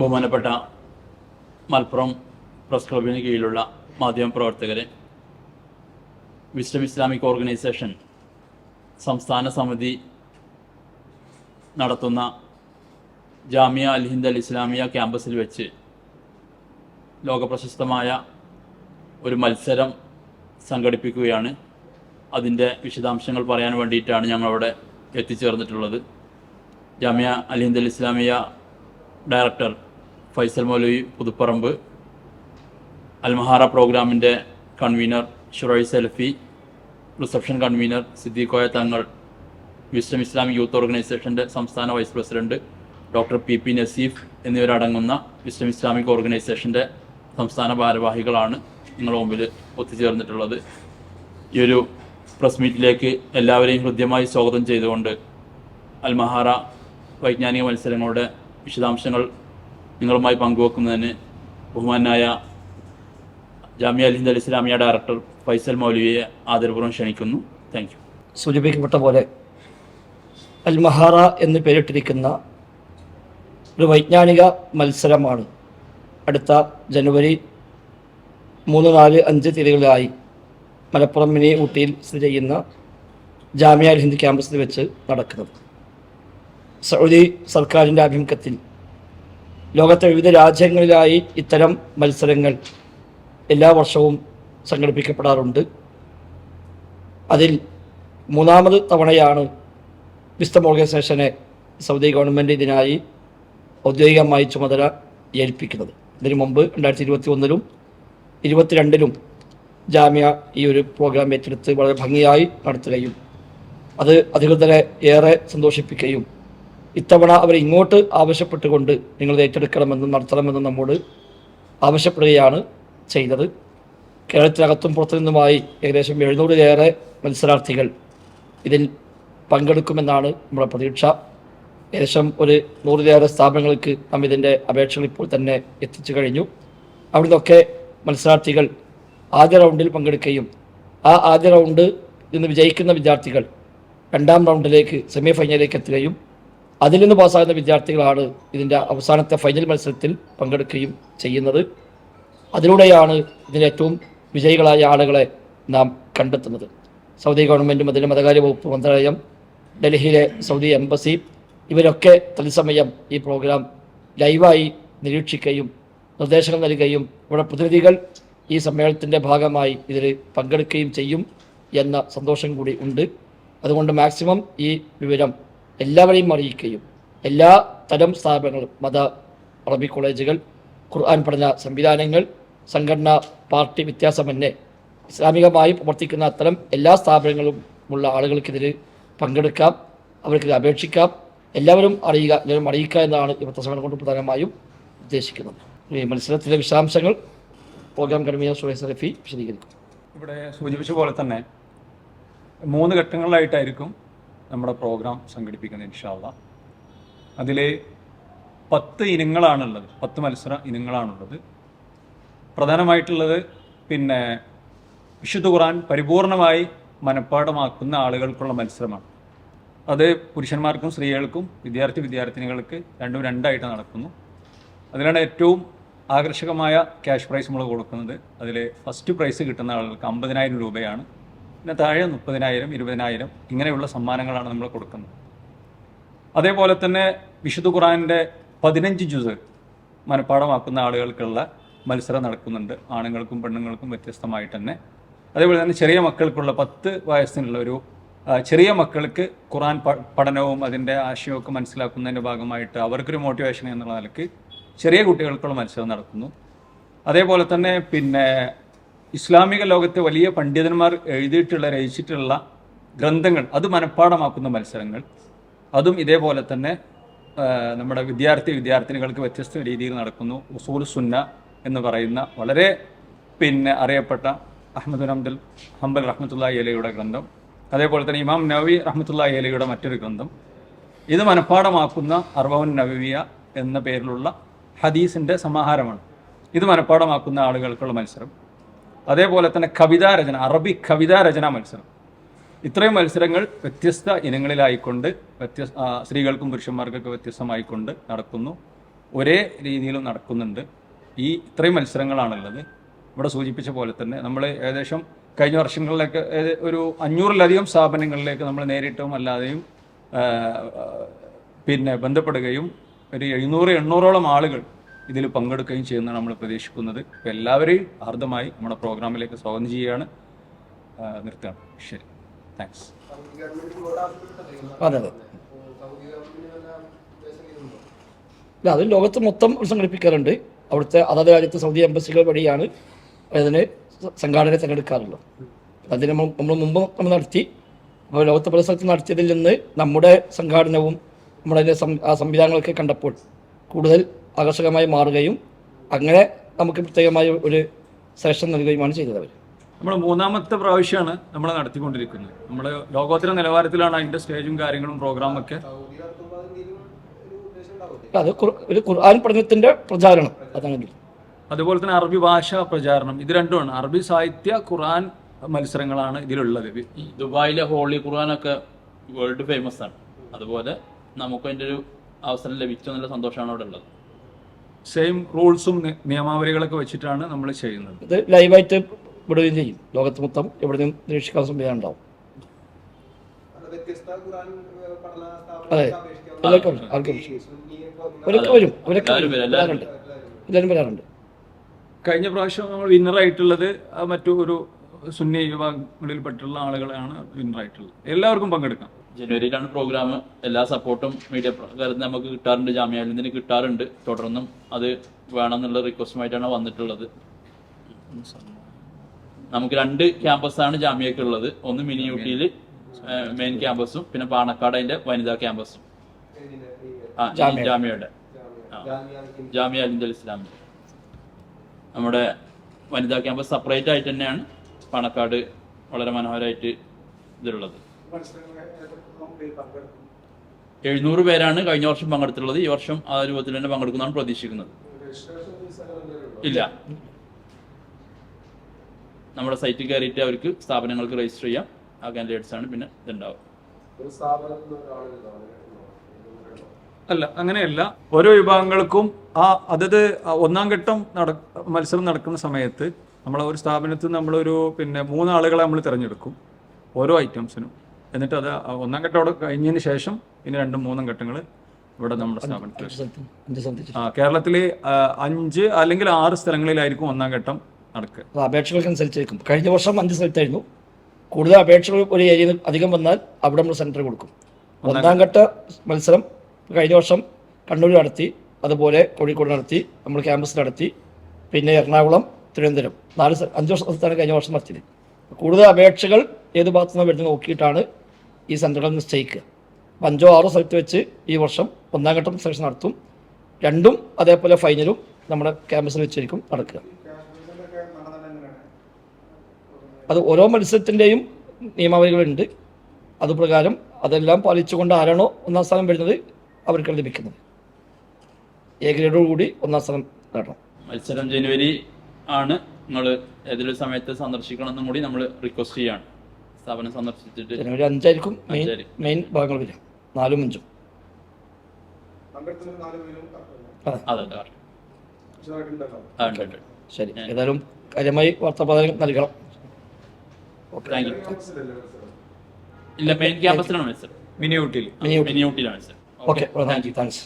ബഹുമാനപ്പെട്ട മലപ്പുറം പ്രസ് ക്ലബിന് കീഴിലുള്ള മാധ്യമപ്രവർത്തകരെ വിസ്ഡം ഇസ്ലാമിക് ഓർഗനൈസേഷൻ സംസ്ഥാന സമിതി നടത്തുന്ന ജാമിയ അൽ ഹിന്ദ് അൽ ഇസ്ലാമിയ ക്യാമ്പസിൽ വെച്ച് ലോകപ്രശസ്തമായ ഒരു മത്സരം സംഘടിപ്പിക്കുകയാണ്. അതിന്റെ വിശദാംശങ്ങൾ പറയാൻ വേണ്ടിയിട്ടാണ് ഞങ്ങളവിടെ എത്തിച്ചേർന്നിട്ടുള്ളത്. ജാമിയ അൽ ഹിന്ദ് അൽ ഇസ്ലാമിയ ഡയറക്ടർ ഫൈസൽ മൗലവി പുതുപ്പറമ്പ്. അൽമഹാറ പ്രോഗ്രാമിന്റെ കൺവീനർ ഷുറൈ സെൽഫി. Reception convener സിദ്ദീഖോയ Thangal. Wisdom Islamic youth ഓർഗനൈസേഷന്റെ സംസ്ഥാന vice president doctor P P Naseef എന്നിവരടങ്ങുന്ന വിസ്ഡം ഇസ്ലാമിക് ഓർഗനൈസേഷന്റെ സംസ്ഥാന ഭാരവാഹികളാണ് നിങ്ങളുടെ മുമ്പിൽ ഒത്തുചേർന്നിട്ടുള്ളത്. ഈ ഒരു പ്രസ് മീറ്റിലേക്ക് എല്ലാവരെയും ഹൃദ്യമായി സ്വാഗതം ചെയ്തുകൊണ്ട് അൽമഹാറ വൈജ്ഞാനിക മത്സരങ്ങളുടെ വിശദാംശങ്ങൾ നിങ്ങളുമായി പങ്കുവെക്കുന്നതിന് ബഹുമാനായ ജാമ്യ അൽ ഹിന്ദ് അൽ ഇസ്ലാമിയ ഡയറക്ടർ ഫൈസൽ മൗലവിയെ ആദരപൂർവം ക്ഷണിക്കുന്നു. താങ്ക് യു സൂചിപ്പിക്കപ്പെട്ട പോലെ അൽ മഹാറ എന്ന് പേരിട്ടിരിക്കുന്ന ഒരു വൈജ്ഞാനിക മത്സരമാണ് അടുത്ത ജനുവരി മൂന്ന് നാല് അഞ്ച് തീയതികളിലായി മലപ്പുറം മിനി ഊട്ടിയിൽ സ്ഥിതി ചെയ്യുന്ന ജാമ്യ ഹിന്ദ് ക്യാമ്പസിൽ വെച്ച് നടക്കുന്നത്. സൗദി സർക്കാരിന്റെ ആഭിമുഖ്യത്തിൽ ലോകത്തെ വിവിധ രാജ്യങ്ങളിലായി ഇത്തരം മത്സരങ്ങൾ എല്ലാ വർഷവും സംഘടിപ്പിക്കപ്പെടാറുണ്ട്. അതിൽ മൂന്നാമത് തവണയാണ് വിസ്തം ഓർഗനൈസേഷനെ സൗദി ഗവൺമെന്റ് ഇതിനായി ഔദ്യോഗികമായി ചുമതല ഏൽപ്പിക്കുന്നത്. ഇതിനു മുമ്പ് രണ്ടായിരത്തി ഇരുപത്തി ഒന്നിലും ഇരുപത്തിരണ്ടിലും ജാമ്യ ഈ ഒരു പ്രോഗ്രാം ഏറ്റെടുത്ത് വളരെ ഭംഗിയായി നടത്തുകയും അത് അധികൃതരെ ഏറെ സന്തോഷിപ്പിക്കുകയും ഇത്തവണ അവർ ഇങ്ങോട്ട് ആവശ്യപ്പെട്ടുകൊണ്ട് നിങ്ങൾ ഏറ്റെടുക്കണമെന്നും നടത്തണമെന്നും നമ്മോട് ആവശ്യപ്പെടുകയാണ് ചെയ്തത്. കേരളത്തിനകത്തും പുറത്തു നിന്നുമായി ഏകദേശം എഴുന്നൂറിലേറെ മത്സരാർത്ഥികൾ ഇതിൽ പങ്കെടുക്കുമെന്നാണ് നമ്മുടെ പ്രതീക്ഷ. ഏകദേശം ഒരു നൂറിലേറെ സ്ഥാപനങ്ങൾക്ക് നാം ഇതിന്റെ അപേക്ഷകൾ ഇപ്പോൾ തന്നെ എത്തിച്ചു കഴിഞ്ഞു. അവിടെ നിന്നൊക്കെ മത്സരാർത്ഥികൾ ആദ്യ റൗണ്ടിൽ പങ്കെടുക്കുകയും ആ ആദ്യ റൗണ്ട് നിന്ന് വിജയിക്കുന്ന വിദ്യാർത്ഥികൾ രണ്ടാം റൗണ്ടിലേക്ക് സെമി ഫൈനലിലേക്ക് എത്തുകയും അതിൽ നിന്ന് പാസ്സാകുന്ന വിദ്യാർത്ഥികളാണ് ഇതിന്റെ അവസാനത്തെ ഫൈനൽ മത്സരത്തിൽ പങ്കെടുക്കുകയും ചെയ്യുന്നത്. അതിലൂടെയാണ് ഇതിന്റെ ഏറ്റവും വിജയികളായ ആളുകളെ നാം കണ്ടെത്തുന്നത്. സൗദി ഗവൺമെന്റും അതിന്റെ മതകാര്യ വകുപ്പ് മന്ത്രാലയം ഡൽഹിയിലെ സൗദി എംബസി ഇവരൊക്കെ തത്സമയം ഈ പ്രോഗ്രാം ലൈവായി നിരീക്ഷിക്കുകയും നിർദ്ദേശങ്ങൾ നൽകുകയും ഇവിടെ പ്രതിനിധികൾ ഈ സമ്മേളനത്തിന്റെ ഭാഗമായി ഇതിൽ പങ്കെടുക്കുകയും ചെയ്യും എന്ന സന്തോഷം കൂടി ഉണ്ട്. അതുകൊണ്ട് മാക്സിമം ഈ വിവരം എല്ലാവരെയും അറിയിക്കുകയും എല്ലാ തരം സ്ഥാപനങ്ങളും മത അറബി കോളേജുകൾ ഖുർആൻ പഠന സംവിധാനങ്ങൾ സംഘടന പാർട്ടി വ്യത്യാസമന്യേ ഇസ്ലാമികമായി പ്രവർത്തിക്കുന്ന അത്തരം എല്ലാ സ്ഥാപനങ്ങളും ഉള്ള ആളുകൾക്കിതിൽ പങ്കെടുക്കാം അവർക്കിത് അപേക്ഷിക്കാം. എല്ലാവരും അറിയുക എല്ലാവരും അറിയിക്കുക എന്നാണ് ഈ പ്രസംഗം കൊണ്ട് പ്രധാനമായും ഉദ്ദേശിക്കുന്നത്. ഈ മത്സരത്തിലെ വിശദാംശങ്ങൾ പ്രോഗ്രാം കൺവീനർ സുഹേസ് റഫി വിശദീകരിക്കും. ഇവിടെ സൂചിപ്പിച്ച പോലെ തന്നെ മൂന്ന് ഘട്ടങ്ങളിലായിട്ടായിരിക്കും നമ്മുടെ പ്രോഗ്രാം സംഘടിപ്പിക്കുന്നത് ഇൻഷാല്ല അതിൽ പത്ത് ഇനങ്ങളാണുള്ളത്. പത്ത് മത്സര ഇനങ്ങളാണുള്ളത്. പ്രധാനമായിട്ടുള്ളത് പിന്നെ വിശുദ്ധ ഖുറാൻ പരിപൂർണമായി മനഃപ്പാടമാക്കുന്ന ആളുകൾക്കുള്ള മത്സരമാണ്. അത് പുരുഷന്മാർക്കും സ്ത്രീകൾക്കും വിദ്യാർത്ഥി വിദ്യാർത്ഥിനികൾക്ക് രണ്ടും രണ്ടായിട്ട് നടക്കുന്നു. അതിലാണ് ഏറ്റവും ആകർഷകമായ ക്യാഷ് പ്രൈസ് നമ്മൾ കൊടുക്കുന്നത്. അതിൽ ഫസ്റ്റ് പ്രൈസ് കിട്ടുന്ന ആളുകൾക്ക് അമ്പതിനായിരം രൂപയാണ്. പിന്നെ താഴെ മുപ്പതിനായിരം ഇരുപതിനായിരം ഇങ്ങനെയുള്ള സമ്മാനങ്ങളാണ് നമ്മൾ കൊടുക്കുന്നത്. അതേപോലെ തന്നെ വിശുദ്ധ ഖുറാനിന്റെ പതിനഞ്ച് ജുസ് മനഃപ്പാടമാക്കുന്ന ആളുകൾക്കുള്ള മത്സരം നടക്കുന്നുണ്ട്. ആണുങ്ങൾക്കും പെണ്ണുങ്ങൾക്കും വ്യത്യസ്തമായിട്ട് തന്നെ. അതേപോലെ തന്നെ ചെറിയ മക്കൾക്കുള്ള പത്ത് വയസ്സിനുള്ള ഒരു ചെറിയ മക്കൾക്ക് ഖുറാൻ പഠനവും അതിന്റെ ആശയമൊക്കെ മനസ്സിലാക്കുന്നതിന്റെ ഭാഗമായിട്ട് അവർക്കൊരു മോട്ടിവേഷൻ എന്നുള്ള നിലയ്ക്ക് ചെറിയ കുട്ടികൾക്കുള്ള മത്സരം നടക്കുന്നു. അതേപോലെ തന്നെ പിന്നെ ഇസ്ലാമിക ലോകത്തെ വലിയ പണ്ഡിതന്മാർ എഴുതിയിട്ടുള്ള രചിച്ചിട്ടുള്ള ഗ്രന്ഥങ്ങൾ അത് മനഃപ്പാടമാക്കുന്ന മത്സരങ്ങൾ അതും ഇതേപോലെ തന്നെ നമ്മുടെ വിദ്യാർത്ഥി വിദ്യാർത്ഥിനികൾക്ക് വ്യത്യസ്ത രീതിയിൽ നടക്കുന്നു. ഉസൂൽ സുന്ന എന്ന് പറയുന്ന വളരെ പിന്നെ അറിയപ്പെട്ട അഹമ്മദ് അബ്ദുൽ ഹംബൽ റഹ്മത്തുള്ള ഏലയുടെ ഗ്രന്ഥം. അതേപോലെ തന്നെ ഇമാം നവി റഹ്മത്തുള്ള ഏലയുടെ മറ്റൊരു ഗ്രന്ഥം. ഇത് മനഃപ്പാടമാക്കുന്ന അർബവൻ നവിയ എന്ന പേരിലുള്ള ഹദീസിന്റെ സമാഹാരമാണ്. ഇത് മനഃപ്പാടമാക്കുന്ന ആളുകൾക്കുള്ള മത്സരം. അതേപോലെ തന്നെ കവിതാ രചന അറബി കവിതാ രചനാ മത്സരം. ഇത്രയും മത്സരങ്ങൾ വ്യത്യസ്ത ഇനങ്ങളിലായിക്കൊണ്ട് വ്യത്യസ്ത സ്ത്രീകൾക്കും പുരുഷന്മാർക്കൊക്കെ വ്യത്യസ്തമായിക്കൊണ്ട് നടക്കുന്നു. ഒരേ രീതിയിലും നടക്കുന്നുണ്ട്. ഈ ഇത്രയും മത്സരങ്ങളാണുള്ളത്. ഇവിടെ സൂചിപ്പിച്ച പോലെ തന്നെ നമ്മൾ ഏകദേശം കഴിഞ്ഞ വർഷങ്ങളിലൊക്കെ ഒരു അഞ്ഞൂറിലധികം സ്ഥാപനങ്ങളിലേക്ക് നമ്മൾ നേരിട്ടും അല്ലാതെയും പിന്നെ ബന്ധപ്പെടുകയും ഒരു എഴുന്നൂറ് എണ്ണൂറോളം ആളുകൾ ഇതിൽ പങ്കെടുക്കുകയും ചെയ്യുന്നതാണ് നമ്മൾ പ്രതീക്ഷിക്കുന്നത്. അപ്പോൾ എല്ലാവരെയും ഹാർദമായി നമ്മുടെ പ്രോഗ്രാമിലേക്ക് സ്വാഗതം ചെയ്യുകയാണ്. നിർത്തുകയാണ്. ശരി. താങ്ക്സ് അതെ അതെ. ഇല്ല അത് ലോകത്ത് മൊത്തം സംഘടിപ്പിക്കാറുണ്ട്. അവിടുത്തെ അതാത് രാജ്യത്തെ സൗദി എംബസികൾ വഴിയാണ് അതിന് സംഘാടകരെ തിരഞ്ഞെടുക്കാറുള്ളത്. അതിന് നമ്മൾ മുമ്പ് നമ്മൾ നടത്തി. ലോകത്ത് പല സ്ഥലത്ത് നടത്തിയതിൽ നിന്ന് നമ്മുടെ സംഘാടനവും നമ്മുടെ സംവിധാനങ്ങളൊക്കെ കണ്ടപ്പോൾ കൂടുതൽ ആകർഷകമായി മാറുകയും അങ്ങനെ നമുക്ക് പ്രത്യേകമായ ഒരു സെലക്ഷൻ നൽകുകയുമാണ് ചെയ്തത് അവർ നമ്മൾ മൂന്നാമത്തെ പ്രാവശ്യമാണ് നമ്മൾ നടത്തിക്കൊണ്ടിരിക്കുന്നത്. നമ്മൾ ലോകോത്തര നിലവാരത്തിലാണ് അതിന്റെ സ്റ്റേജും കാര്യങ്ങളും പ്രോഗ്രാമും ഒക്കെ. അത് ഒരു ഖുർആൻ പഠനത്തിന്റെ പ്രചാരണം. അതാണ് അതുപോലെ തന്നെ അറബി ഭാഷ പ്രചാരണം. ഇത് രണ്ടുമാണ്. അറബി സാഹിത്യ ഖുർആൻ മത്സരങ്ങളാണ് ഇതിലുള്ളത്. ദുബായിലെ ഹോളി ഖുർആൻ ഒക്കെ വേൾഡ് ഫേമസ് ആണ്. അതുപോലെ നമുക്ക് അതിന്റെ ഒരു അവസരം ലഭിച്ചു എന്നുള്ള സന്തോഷമാണ് അവിടെ ഉള്ളത്. സെയിം റൂൾസും നിയമാവലികളൊക്കെ വെച്ചിട്ടാണ് നമ്മൾ ചെയ്യുന്നത്. ഇത് ലൈവായിട്ട് വിടുകയും ചെയ്യും. ലോകത്ത് മൊത്തം എവിടെ നിന്നും നിരീക്ഷിക്കാൻ സംവിധാനം ഉണ്ടാവും അതെ. എല്ലാവർക്കും വരും. ആർക്കും വരും. അവരൊക്കെ വരും. അവരൊക്കെ എല്ലാവരും വരും. വരും, വരാറുണ്ട് എല്ലാവരും വരാറുണ്ട്. കഴിഞ്ഞ പ്രാവശ്യം നമ്മൾ വിന്നറായിട്ടുള്ളത് ആയിട്ടുള്ളത് മറ്റു ഒരു സുന്നി വിഭാഗങ്ങളിൽപ്പെട്ടുള്ള ആളുകളാണ് വിന്നറായിട്ടുള്ളത് എല്ലാവർക്കും പങ്കെടുക്കാം. ജനുവരിയിലാണ് പ്രോഗ്രാം എല്ലാ സപ്പോർട്ടും മീഡിയ പ്രകാരം നമുക്ക് കിട്ടാറുണ്ട്. ജാമ്യാലിന് നിന്ന് കിട്ടാറുണ്ട്. തുടർന്നും അത് വേണമെന്നുള്ള റിക്വസ്റ്റുമായിട്ടാണ് വന്നിട്ടുള്ളത്. നമുക്ക് രണ്ട് ക്യാമ്പസാണ് ജാമ്യക്ക് ഉള്ളത്. ഒന്ന് മിനി യൂട്ടിയിൽ മെയിൻ ക്യാമ്പസും പിന്നെ പാണക്കാട് അതിന്റെ വനിതാ ക്യാമ്പസും ആ ജാമ്യയുടെ. ജാമ്യ അലിന്ദൽ ഇസ്ലാമി നമ്മുടെ വനിതാ ക്യാമ്പസ് സെപ്പറേറ്റ് ആയിട്ട് തന്നെയാണ് പാണക്കാട് വളരെ മനോഹരമായിട്ട് ഇതിലുള്ളത്. എഴുന്നൂറ് പേരാണ് കഴിഞ്ഞ വർഷം പങ്കെടുത്തിട്ടുള്ളത്. ഈ വർഷം ആ രൂപത്തിൽ തന്നെ പങ്കെടുക്കുന്നതാണ് പ്രതീക്ഷിക്കുന്നത്. ഇല്ല. നമ്മുടെ സൈറ്റിൽ കയറിയിട്ട് അവർക്ക് സ്ഥാപനങ്ങൾക്ക് രജിസ്റ്റർ ചെയ്യാം. ആ കാൻഡിഡേറ്റ്സ് ആണ് പിന്നെ ഇതുണ്ടാവും അല്ല അങ്ങനെയല്ല. ഓരോ വിഭാഗങ്ങൾക്കും ആ അതത് ഒന്നാം ഘട്ടം നട മത്സരം നടക്കുന്ന സമയത്ത് നമ്മൾ ഒരു സ്ഥാപനത്തിൽ നമ്മളൊരു പിന്നെ മൂന്നാളുകളെ നമ്മൾ തിരഞ്ഞെടുക്കും. ഓരോ ഐറ്റംസിനും എന്നിട്ട് അത് ഒന്നാം ഘട്ടം കഴിഞ്ഞതിന് ശേഷം ഇനി രണ്ടും മൂന്നും ഘട്ടങ്ങൾ ഇവിടെ നമ്മുടെ സ്ഥാപനത്തിൽ ആ കേരളത്തിൽ അഞ്ച് അല്ലെങ്കിൽ ആറ് സ്ഥലങ്ങളിലായിരിക്കും ഒന്നാം ഘട്ടം നടക്കുക. അപേക്ഷകൾക്കനുസരിച്ചായിരിക്കും കഴിഞ്ഞ വർഷം അഞ്ച് സ്ഥലത്തായിരുന്നു. കൂടുതൽ അപേക്ഷകൾ ഒരു ഏരിയയിൽ അധികം വന്നാൽ അവിടെ നമ്മൾ സെന്റർ കൊടുക്കും. ഒന്നാം ഘട്ട. മത്സരം കഴിഞ്ഞ വർഷം കണ്ണൂർ നടത്തി അതുപോലെ കോഴിക്കോട് നടത്തി നമ്മൾ ക്യാമ്പസ് നടത്തി പിന്നെ എറണാകുളം തിരുവനന്തപുരം. നാല് അഞ്ച് വർഷത്താണ് കഴിഞ്ഞ വർഷം നടത്തിയത്. കൂടുതൽ അപേക്ഷകൾ ഏത് ഭാഗത്തു നിന്ന് വരുന്നത് നോക്കിയിട്ടാണ് ഈ സെന്ററുകൾ നിശ്ചയിക്കുക. അപ്പം അഞ്ചോ ആറോ സ്ഥലത്ത് വെച്ച് ഈ വർഷം ഒന്നാം ഘട്ടം സെഷൻ നടത്തും. രണ്ടും അതേപോലെ ഫൈനലും നമ്മുടെ ക്യാമ്പസിൽ വെച്ചായിരിക്കും നടക്കുക. അത് ഓരോ മത്സരത്തിന്റെയും നിയമാവലികളുണ്ട്. അതുപ്രകാരം അതെല്ലാം പാലിച്ചുകൊണ്ട് ആരാണോ ഒന്നാം സ്ഥാനം വരുന്നത് അവർക്ക് ലഭിക്കുന്നത് എ ഗ്രേഡോടുകൂടി ഒന്നാം സ്ഥാനം നേടണം. മത്സരം ജനുവരി ആണ്. നിങ്ങൾ ഏതൊരു സമയത്ത് സന്ദർശിക്കണമെന്നും കൂടി നമ്മൾ റിക്വസ്റ്റ് ചെയ്യാണ് സ്ഥാപനം സന്ദർശിച്ചിട്ട് ജനുവരി അഞ്ചായിരിക്കും മെയിൻ മെയിൻ ഭാഗങ്ങൾ വരിക നാലും അഞ്ചും. അതെ. അതെ. ശരി. ഏതായാലും കാര്യമായി വാർത്താപ്രധാനം നൽകണം. താങ്ക് യു ഇല്ല മെയിൻ ക്യാമ്പസിലാണ് മിനി ഊട്ടിയിൽ മിനി ഊട്ടിയിലാണ് മത്സരം ഓക്കെ താങ്ക് യു താങ്ക്സ്